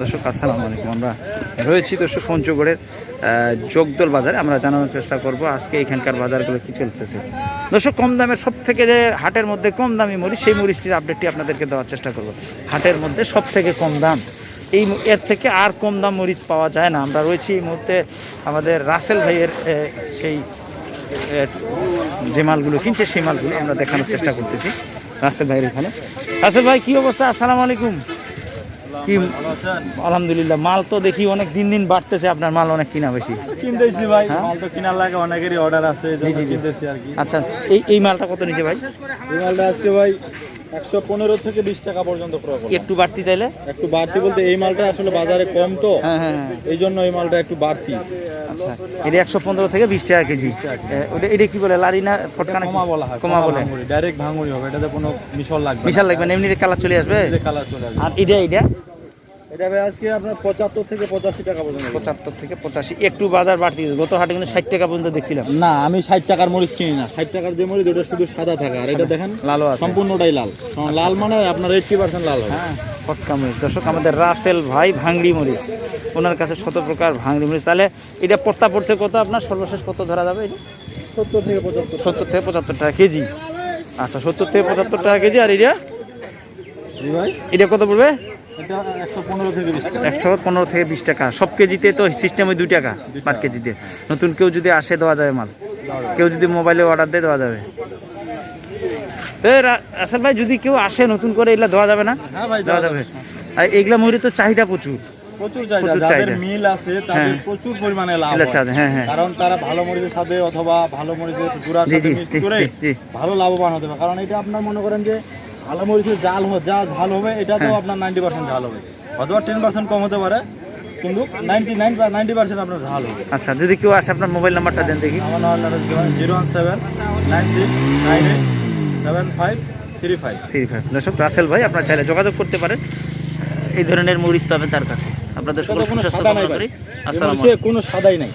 দর্শক আসসালামু আলাইকুম। আমরা রয়েছি দর্শক পঞ্চগড়ের আহ, জগদল বাজারে। আমরা জানানোর চেষ্টা করব আজকে এখানকার বাজারগুলো কি চলতেছে। দর্শক কম দামের সব থেকে যে হাটের মধ্যে কম দামি মরিচ সেই মরিচটির আপডেটটি আপনাদেরকে দেওয়ার চেষ্টা করব। হাটের মধ্যে সব থেকে কম দাম এই এর থেকে আর কম দাম মরিচ পাওয়া যায় না। আমরা রয়েছি এই মুহূর্তে আমাদের রাসেল ভাইয়ের সেই যে মালগুলো কিনছে সেই মালগুলো আমরা দেখানোর চেষ্টা করতেছি রাসেল ভাইয়ের এখানে। রাসেল ভাই কী অবস্থা? আসসালামু আলাইকুম। কি আলহামদুলিল্লাহ মাল তো দেখি অনেক দিন দিন বাড়তেছে আপনার মাল অনেক কিনা বেশি। কিনতেছি ভাই হ্যাঁ? মাল তো কিনার লাগে অনেকেরই অর্ডার আছে কিনতেছি আর কি। আচ্ছা এই এই মালটা কত নিচে ভাই? এই মালটা আজকে ভাই একশো পনেরো থেকে বিশ টাকা পর্যন্ত একটু বাড়তি তাইলে? একটু বাড়তি বলতে এই মালটা আসলে বাজারে কম তো। হ্যাঁ হ্যাঁ এই জন্য এই মালটা একটু বাড়তি। আচ্ছা এটা একশো পনেরো থেকে বিশ টাকা কেজি। ওটা এটা কি বলে লারি না ফটকানা? কমা বলা হয় কমা বলে। ডাইরেক্ট ভাঙুড়ি হবে এটাতে কোনো মিশল লাগবে বিশাল লাগবে না এমনিতে কালার চলে আসবে? কালার চলে আসবে। আর এটা এটা? এটা আজকে আপনার পঁচাত্তর থেকে পঁচাশি টাকা পর্যন্ত পঁচাত্তর থেকে পঁচাশি। একটু বাজার বাড়তি গত হাটে কিন্তু ষাট টাকা পর্যন্ত দেখছিলাম। না আমি ষাট টাকার মরিচ কিনি না। ষাট টাকার যে মরিচ ওটা শুধু সাদা থাকে। আর এটা দেখেন আছে। সম্পূর্ণটাই লাল। লাল মানে আপনার এইটটি পার্সেন্ট লাল হ্যাঁ ফটকা মরিচ। দর্শক আমাদের রাসেল ভাই ভাঙড়ি মরিচ। ওনার কাছে শত প্রকার ভাঙড়ি মরিচ। তাহলে এটা পড়তা পড়ছে কত আপনার? সর্বশেষ কত ধরা যাবে এটা? সত্তর থেকে পঁচাত্তর সত্তর থেকে পঁচাত্তর টাকা কেজি। আচ্ছা সত্তর থেকে পঁচাত্তর টাকা কেজি। আর এটা? ভাই। এটা কত পড়বে? একশো পনেরো থেকে বিশ টাকা। সব কেজিতে তো সিস্টেম দুই টাকা পার কেজিতে। নতুন কেউ যদি আসে দেওয়া যাবে মাল। কেউ যদি মোবাইলে অর্ডার দেয় দেওয়া যাবে। রাসেল ভাই যদি কেউ আসে নতুন করে এগুলা দেওয়া যাবে না? হ্যাঁ দেওয়া যাবে। আর এগুলা ময়ূরের তো চাহিদা প্রচুর। প্রচুর চাহিদা। প্রচুর চাহিদা। মিল আছে তাদের। প্রচুর পরিমাণে লাভ এগুলা হয়। চাহিদা হ্যাঁ কারণ তারা ভালো মরিচের সাথে অথবা ভালো মরিচের গুঁড়ার সাথে মিক্স করে জি, জি। ভালো লাভবান হতে পারে। কারণ এটা আপনার মনে করেন যে ভালো মরিচের জাল যা ঝাল হবে এটাতেও হ্যাঁ। আপনার নাইনটি পার্সেন্ট ঝাল হবে। অথবা টেন পার্সেন্ট কম হতে পারে কিন্তু নাইনটি নাইন বা নাইনটি পার্সেন্ট আপনার ঝাল হবে। আচ্ছা যদি কেউ আসে আপনার মোবাইল নাম্বারটা দেন দেখি। আমার number zero one seven nine six nine eight seven five three five three five দর্শক রাসেল ভাই আপনার চাইলে যোগাযোগ করতে পারেন। এই ধরনের মরিচ পাবেন তার কাছে। আপনাদের সকল সুস্বাস্থ্য কামনা করি। আসসালামু কোনো সাদাই নাই।